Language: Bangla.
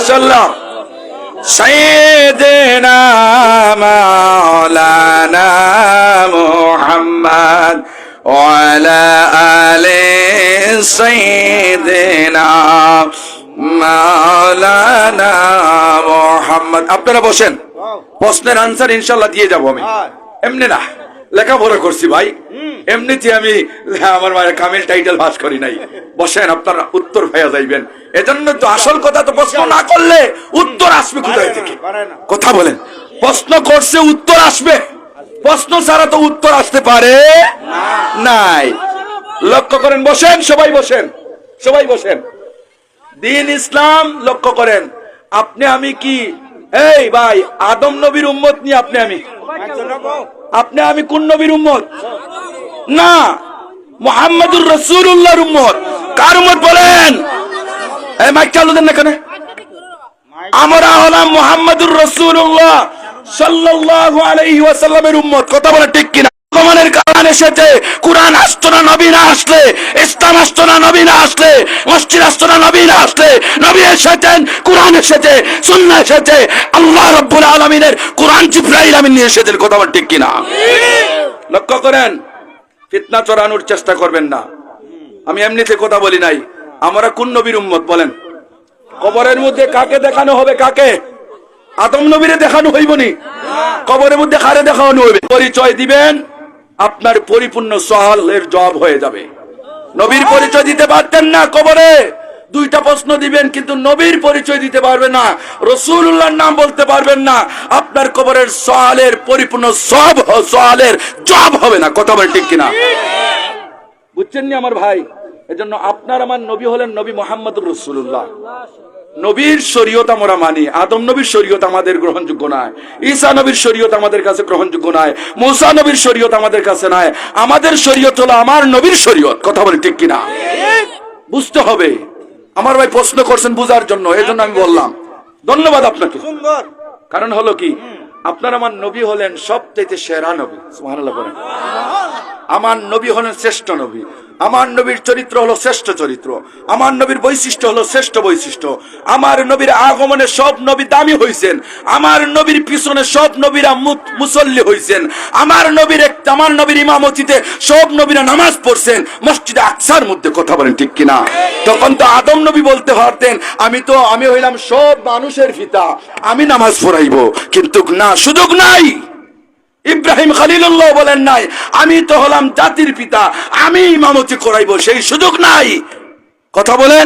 ما شاء الله سيدنا مولانا محمد وعلى آل سيدنا মাওলানা মোহাম্মদ আপনারা বসেন প্রশ্নের আনসার ইনশাল্লাহ দিয়ে যাবো আমি এমনি না লেখাপড়া করছি ভাই এমনিতে আমি আমার মায়ের কামিল টাইটেল পাস করি নাই। বসেন আপনারা উত্তর ভাইয়া যাইবেন। এজন্য তো আসল কথা তো প্রশ্ন না করলে উত্তর আসবে কোথায় থেকে? কথা বলেন। প্রশ্ন করছে উত্তর আসবে। প্রশ্ন ছাড়া তো উত্তর আসতে পারে নাই। লক্ষ্য করেন বসেন সবাই বসেন সবাই বসেন। দিন ইসলাম লক্ষ্য করেন আপনি আমি কি? এই ভাই আদম নবীর উম্মত নিয়ে আপনি আমি? আপনি আমি কোন নবীর উম্মত? না, মোহাম্মদুর রসুল্লাহর উম্মত। কার উম্মত বলেন? এই মাইক চালু দেন আমরা হলাম মোহাম্মদুর বলে আসলে আসলে আসলে, নবী কোরআন এসেছে, আল্লাহ রব্বুল আলামিনের কোরআন জিব্রাইল আমিন নিয়ে এসেছেন। কথা বলে ঠিক কিনা? লক্ষ্য করেন ফিতনা চড়ানোর চেষ্টা করবেন না। আমি এমনিতে কথা বলি নাই। আমরা কোন নবীর উম্মত বলেন? কবরের মধ্যে কাকে দেখানো হবে কাকে? আদম নবীরে দেখানো হইব হইবনি কবরের মধ্যে কারে দেখানো হইবে? পরিচয় দিবেন, আপনার পরিপূর্ণ সহালের জব হয়ে যাবে। নবীর পরিচয় দিতে পারতেন না কবরে। দুইটা প্রশ্ন দিবেন, কিন্তু নবীর পরিচয় দিতে পারবেন না রসুল্লাহর নাম বলতে পারবেন না। আপনার কবরের সহালের পরিপূর্ণ সব সহালের জব হবে না, কথা বলে ঠিক কিনা? বুঝছেন নি আমার ভাই? এজন্য আপনার আমার নবী হলেন নবী মোহাম্মদ রসুল্লাহ নবীর শরীয়ত আমরা মানি, আদম নবীর শরীয়ত আমাদের গ্রহণযোগ্য নয় ঈসা নবীর শরীয়ত আমাদের কাছে গ্রহণযোগ্য নয় মুসা নবীর শরীয়ত আমাদের কাছে নয় আমাদের শরীয়ত হলো আমার নবীর শরীয়ত, কথা বলে ঠিক কিনা? বুঝতে হবে। আমার ভাই প্রশ্ন করছেন বুঝার জন্য এই জন্য আমি বললাম। ধন্যবাদ আপনাকে। সুন্দর। কারণ হলো কি আপনার আমার নবী হলেন সবচেয়ে সেরা নবী। আমার নবী হলেন শ্রেষ্ঠ নবী। আমার নবীর চরিত্র হলো শ্রেষ্ঠ চরিত্র। আমার নবীর বৈশিষ্ট্য হলো শ্রেষ্ঠ বৈশিষ্ট্য। আমার নবীর আগমনে সব নবী দামি হইছেন। আমার নবীর পিছনে সব নবীরা মুসল্লি হইছেন। আমার নবীর আমার নবীর ইমামতিতে সব নবীরা নামাজ পড়ছেন। মসজিদে আকসার মধ্যে কথা বলেন, ঠিক কিনা? তখন তো আদম নবী বলতে পারতেন, আমি তো, আমি হইলাম সব মানুষের পিতা। আমি নামাজ পড়াইবো। কিন্তু না, সুযোগ নাই। ইব্রাহিম খালিলুল্লাহ বলেন নাই, আমি তো হলাম জাতির পিতা আমি ইমামতি করাইব, সেই সুযোগ নাই। কথা বলেন?